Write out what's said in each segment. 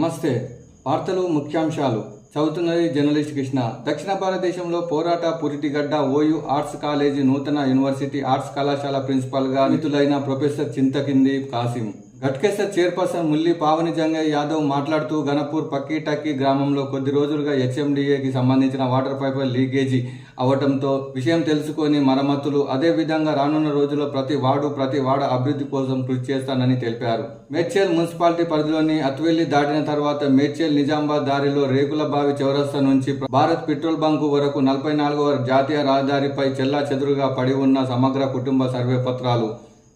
నమస్తే. వార్తలు ముఖ్యాంశాలు. చదువుతున్నది జర్నలిస్ట్ కృష్ణ. దక్షిణ భారతదేశంలో పోరాట పురిటిగడ్డ ఓయూ ఆర్ట్స్ కాలేజీ నూతన యూనివర్సిటీ ఆర్ట్స్ కళాశాల ప్రిన్సిపాల్గా నిధులైన ప్రొఫెసర్ చింతకింది కాసిం. ఘట్కేసర్ చైర్పర్సన్ ముల్లి పావని జంగయ్య యాదవ్ మాట్లాడుతూ గణపూర్ పక్కీటక్కి గ్రామంలో కొద్ది రోజులుగా హెచ్ఎండిఏకి సంబంధించిన వాటర్ పైపుల లీకేజీ అవడంతో విషయం తెలుసుకొని మరమ్మతులు అదేవిధంగా రానున్న రోజుల్లో ప్రతి వార్డు ప్రతి వార్డు అభివృద్ధి కోసం కృషి చేస్తానని తెలిపారు. మేడ్చేల్ మున్సిపాలిటీ పరిధిలోని అత్వెల్లి దాటిన తర్వాత మేడ్చేల్ నిజామాబాద్ దారిలో రేకుల బావి చౌరస్తా నుంచి భారత్ పెట్రోల్ బంకు వరకు నలభై నాలుగవ జాతీయ రహదారిపై చెల్లా చెదురుగా పడి ఉన్న సమగ్ర కుటుంబ సర్వే పత్రాలు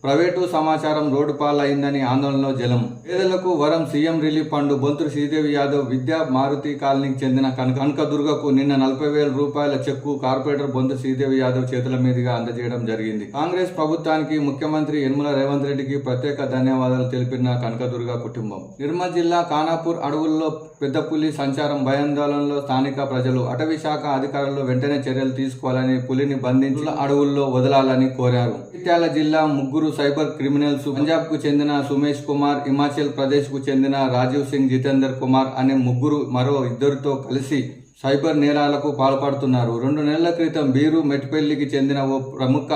ప్రైవేటు సమాచారం రోడ్డు పాలైందని ఆందోళనలో జలం పేదలకు వరం సీఎం రిలీఫ్ ఫండ్ బొంతురు శ్రీదేవి యాదవ్ విద్యా మారుతి కాలనీకి చెందిన కనక కనకదుర్గకు నిన్న నలభై వేల రూపాయల చెక్కు కార్పొరేటర్ బొంతు శ్రీదేవి యాదవ్ చేతుల మీదుగా అందజేయడం జరిగింది. కాంగ్రెస్ ప్రభుత్వానికి ముఖ్యమంత్రి యనమల రేవంత్ రెడ్డికి ప్రత్యేక ధన్యవాదాలు తెలిపిన కనకదుర్గ కుటుంబం. నిర్మల్ జిల్లా ఖానాపూర్ అడవుల్లో పెద్ద పులి సంచారం భయాందోళనలో స్థానిక ప్రజలు అటవీ శాఖ అధికారులు వెంటనే చర్యలు తీసుకోవాలని పులిని బంధించి అడవుల్లో వదలాలని కోరారు. ఇత్యాల జిల్లా ముగ్గురు సైబర్ క్రిమినల్స్ పంజాబ్కు చెందిన సుమేష్ కుమార్ హిమాచల్ ప్రదేశ్కు చెందిన రాజీవ్ సింగ్ జితేందర్ కుమార్ అనే ముగ్గురు మరో ఇద్దరితో కలిసి సైబర్ నేరాలకు పాల్పడుతున్నారు. రెండు నెలల క్రితం బీరు మెట్పల్లికి చెందిన ఓ ప్రముఖ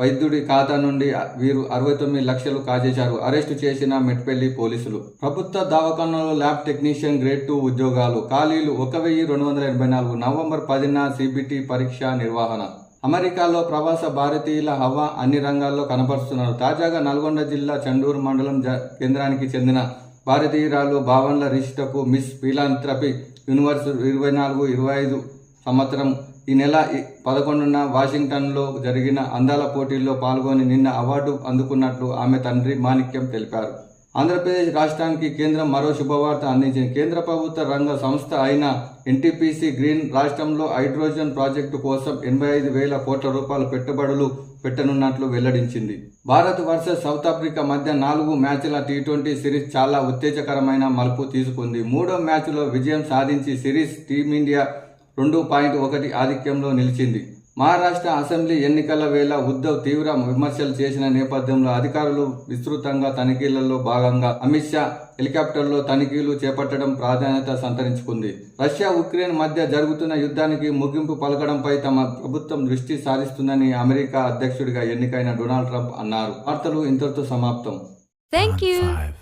వైద్యుడి ఖాతా నుండి వీరు అరవై తొమ్మిది లక్షలు కాజేశారు. అరెస్టు చేసిన మెట్పల్లి పోలీసులు. ప్రభుత్వ దవాఖానాలో ల్యాబ్ టెక్నీషియన్ గ్రేడ్ టూ ఉద్యోగాలు. ఖాళీలు ఒక వెయ్యి రెండు వందల ఎనభై నాలుగు నవంబర్ పదిన సిబిటి పరీక్ష నిర్వహణ. అమెరికాలో ప్రవాస భారతీయుల హవా అన్ని రంగాల్లో కనపరుస్తున్నారు. తాజాగా నల్గొండ జిల్లా చండూరు మండలం జ- కేంద్రానికి చెందిన భారతీయురాలు భావన్ల రిషిటకు మిస్ ఫిలాంథ్రపీ యూనివర్స్ ఇరవై నాలుగు ఇరవై ఐదు సంవత్సరం ఈ నెల పదకొండున వాషింగ్టన్లో జరిగిన అందాల పోటీల్లో పాల్గొని నిన్న అవార్డు అందుకున్నట్లు ఆమె తండ్రి మాణిక్యం తెలిపారు. ఆంధ్రప్రదేశ్ రాష్ట్రానికి కేంద్రం మరో శుభవార్త అందించింది. కేంద్ర ప్రభుత్వ రంగ సంస్థ అయిన ఎన్టీపీసీ గ్రీన్ రాష్ట్రంలో హైడ్రోజన్ ప్రాజెక్టు కోసం ఎనభై ఐదు వేల కోట్ల రూపాయల పెట్టుబడులు పెట్టనున్నట్లు వెల్లడించింది. భారత్ వర్సెస్ సౌత్ ఆఫ్రికా మధ్య నాలుగు మ్యాచ్ల టీ ట్వంటీ సిరీస్ చాలా ఉత్తేజకరమైన మలుపు తీసుకుంది. మూడో మ్యాచ్లో విజయం సాధించి సిరీస్ టీమిండియా రెండు పాయింట్ ఒకటి ఆధిక్యంలో నిలిచింది. మహారాష్ట్ర అసెంబ్లీ ఎన్నికల వేళ ఉద్ధవ్ తీవ్ర విమర్శలు చేసిన నేపథ్యంలో అధికారులు విస్తృతంగా తనిఖీలలో భాగంగా అమిత్ షా హెలికాప్టర్లో తనిఖీలు చేపట్టడం ప్రాధాన్యత సంతరించుకుంది రష్యా ఉక్రెయిన్ మధ్య జరుగుతున్న యుద్ధానికి ముగింపు పలకడంపై తమ ప్రభుత్వం దృష్టి సారిస్తుందని అమెరికా అధ్యక్షుడిగా ఎన్నికైన డొనాల్డ్ ట్రంప్ అన్నారు వార్తలు ఇంతటితో సమాప్తం you. Five.